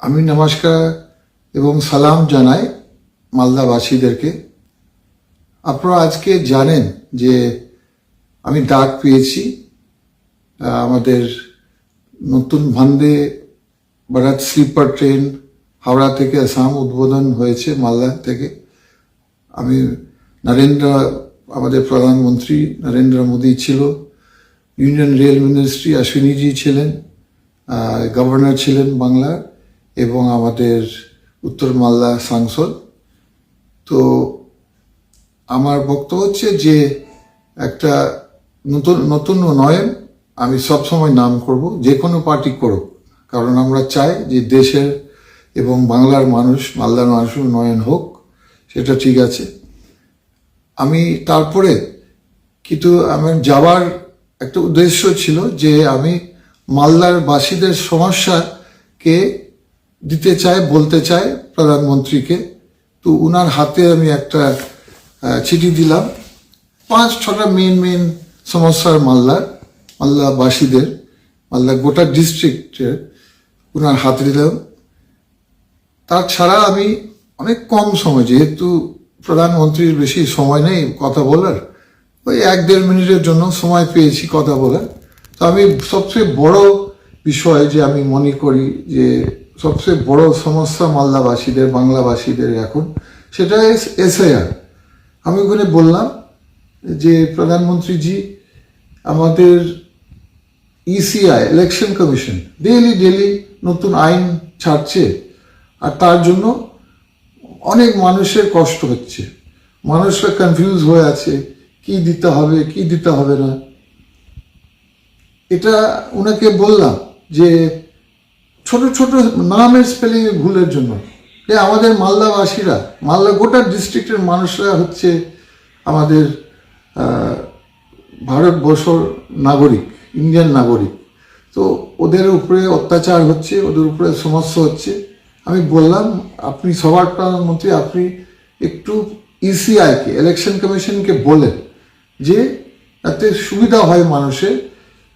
আমি নমস্কার এবং সালাম জানাই মালদাবাসীদেরকে। আপনারা আজকে জানেন যে আমি ডাক পেয়েছি আমাদের নতুন ভান্ডে বারাত স্লিপার ট্রেন হাওড়া থেকে আসাম উদ্বোধন হয়েছে মালদা থেকে। আমি নরেন্দ্র, আমাদের প্রধানমন্ত্রী নরেন্দ্র মোদী ছিল, ইউনিয়ন রেল মিনিস্ট্রি অশ্বিনীজি ছিলেন গভর্নর ছিলেন বাংলার। এবং আমাদের উত্তর মালদা সাংসদ। তো আমার বক্তব্য হচ্ছে যে একটা নতুন নতুন উন্নয়ন আমি সবসময় নাম করব, যে কোনো পার্টি করুক। কারণ আমরা চাই যে দেশের এবং বাংলার মানুষ, মালদার মানুষের উন্নয়ন হোক, সেটা ঠিক আছে। আমি তারপরে কিন্তু আমার যাওয়ার একটা উদ্দেশ্য ছিল যে আমি মালদার বাসীদের সমস্যাকে দিতে চাই বলতে চাই প্রধানমন্ত্রীকে। তো উনার হাতে আমি একটা চিঠি দিলাম। পাঁচ, ছটা মেন মেন সমস্যার মালদার মালদাবাসীদের, মালদা গোটা ডিস্ট্রিক্টের উনার হাতে দিলাম। তাছাড়া আমি অনেক কম সময়, যেহেতু প্রধানমন্ত্রীর বেশি সময় নেই কথা বলার, ওই এক দেড় মিনিটের জন্য সময় পেয়েছি কথা বলার। তো আমি সবচেয়ে বড় বিষয় যে আমি মনে করি যে সবচেয়ে বড় সমস্যা মালদাবাসীদের বাংলাভাষীদের এখন, সেটা এসআইআর। আমি ওখানে বললাম যে, প্রধানমন্ত্রীজি, আমাদের ECI election commission daily daily নতুন আইন ছাড়ছে, আর তার জন্য অনেক মানুষের কষ্ট হচ্ছে। মানুষরা কনফিউজ হয়ে আছে, কি দিতে হবে, কি দিতে হবে না। এটা ওনাকে বললাম যে ছোট ছোট নামের স্পেলিং ভুলের জন্য। আমাদের মালদাবাসীরা, মালদা গোটা ডিস্ট্রিক্টের মানুষরা হচ্ছে আমাদের ভারতবর্ষর নাগরিক ইন্ডিয়ান নাগরিক। তো ওদের উপরে অত্যাচার হচ্ছে, ওদের উপরে সমস্যা হচ্ছে। আমি বললাম, আপনি সবার প্রধানমন্ত্রী, আপনি একটু ইসিআইকে ইলেকশন কমিশনকে বলেন যে যাতে সুবিধা হয় মানুষের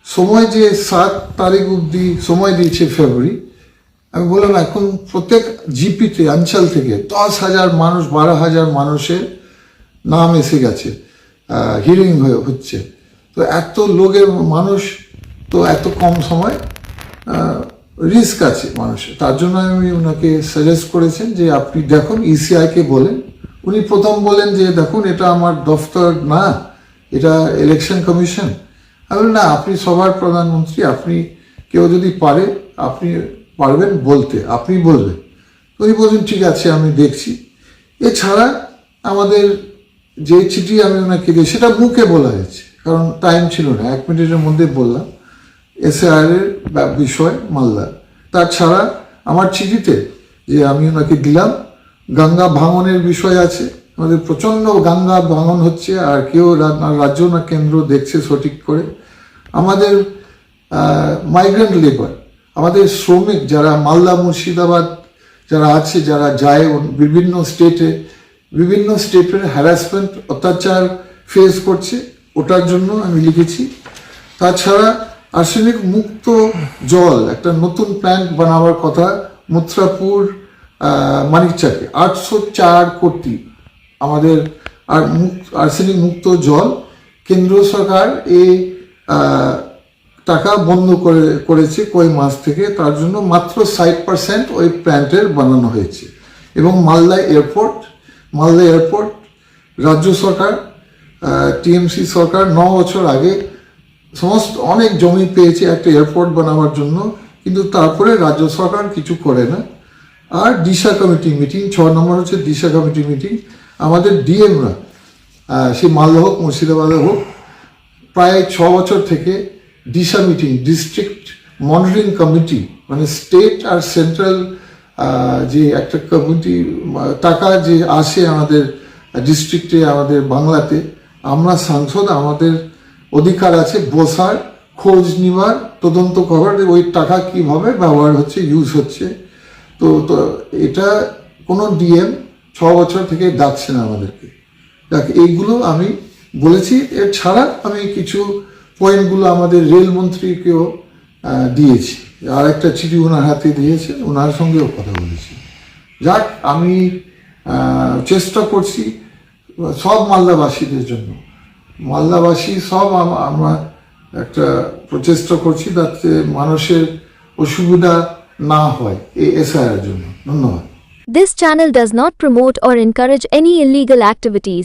সময় যে সাত তারিখ অবধি সময় দিয়েছে ফেব্রুয়ারি, আমি বললাম, এখন প্রত্যেক জিপিতে অঞ্চল থেকে দশ হাজার মানুষ, বারো হাজার মানুষের নাম এসে গেছে হিয়ারিং হচ্ছে। তো এত লোকের মানুষ তো এত কম সময় রিস্ক আছে মানুষের। তার জন্য আমি ওনাকে সাজেস্ট করেছেন যে, আপনি দেখুন ইসিআইকে বলেন। উনি প্রথম বলেন যে, দেখুন, এটা আমার দফতর না, এটা ইলেকশন কমিশন আমি না, আপনি সবার প্রধানমন্ত্রী, আপনি কেউ যদি পারে, আপনি পারবেন বলতে, আপনি বলবেন। উনি বলছেন, ঠিক আছে, আমি দেখছি। এছাড়া আমাদের যে চিঠি আমি ওনাকে দিই, সেটা মুখে বলা হয়েছে, কারণ টাইম ছিল না। এক মিনিটের মধ্যে বললাম এসআর এর বিষয়, মালদা। তাছাড়া আমার চিঠিতে যে আমি ওনাকে দিলাম, গঙ্গা ভাঙনের বিষয় আছে, আমাদের প্রচণ্ড গঙ্গা ভাঙন হচ্ছে, আর কেউ রাজ্য না কেন্দ্র দেখছে সঠিক করে। আমাদের মাইগ্রেন্ট লেবার আমাদের শ্রমিক যারা মালদা মুর্শিদাবাদ যারা আছে, যারা যায় বিভিন্ন স্টেটে বিভিন্ন স্টেটের হ্যারাসমেন্ট অত্যাচার ফেস করছে, ওটার জন্য আমি লিখেছি। তাছাড়া আর্সেনিক মুক্ত জল, একটা নতুন প্ল্যান্ট বানাবার কথা মথুরাপুর মানিকচাকে, আটশো চার কোটি আমাদের আর মুক্ত, আর্সেনিক মুক্ত জল। কেন্দ্র সরকার এই টাকা বন্ধ করে, করেছে কই মাস থেকে, তার জন্য মাত্র ষাট পার্সেন্ট ওই প্ল্যান্টের বানানো হয়েছে। এবং মালদা এয়ারপোর্ট মালদা এয়ারপোর্ট, রাজ্য সরকার টিএমসি সরকার ন বছর আগে সমস্ত অনেক জমি পেয়েছে একটা এয়ারপোর্ট বানাবার জন্য, কিন্তু তারপরে রাজ্য সরকার কিছু করে না। আর দিশা কমিটি মিটিং, ছ নম্বর হচ্ছে দিশা কমিটি মিটিং। আমাদের ডিএমরা সে মালদা হোক, মুর্শিদাবাদে হোক প্রায় ছ বছর থেকে Disha meeting district monitoring committee মানে স্টেট আর সেন্ট্রাল যে একটা কমিটি টাকা যে আসে আমাদের ডিস্ট্রিক্টে আমাদের বাংলাতে, আমরা সাংসদ, আমাদের অধিকার আছে বসার, খোঁজ নেওয়ার, তদন্ত করার, ওই টাকা কীভাবে ব্যবহার হচ্ছে ইউজ হচ্ছে। তো তো এটা কোনো ডিএম ছ বছর থেকে ডাকছে না আমাদেরকে। এইগুলো আমি বলেছি। এর ছাড়া আমি কিছু পয়েন্টগুলো আমাদের রেলমন্ত্রীকেও দিয়েছি। আর একটা চিঠি ওনার হাতে দিয়েছে ওনার সঙ্গেও কথা বলেছি। যাক, আমি চেষ্টা করছি সব মালদাবাসীদের জন্য। মালদাবাসী সব আম- আমরা একটা প্রচেষ্টা করছি যাতে মানুষের অসুবিধা না হয় এই এসআইয়ের জন্য। ধন্যবাদ। This channel does not promote or encourage any illegal activities.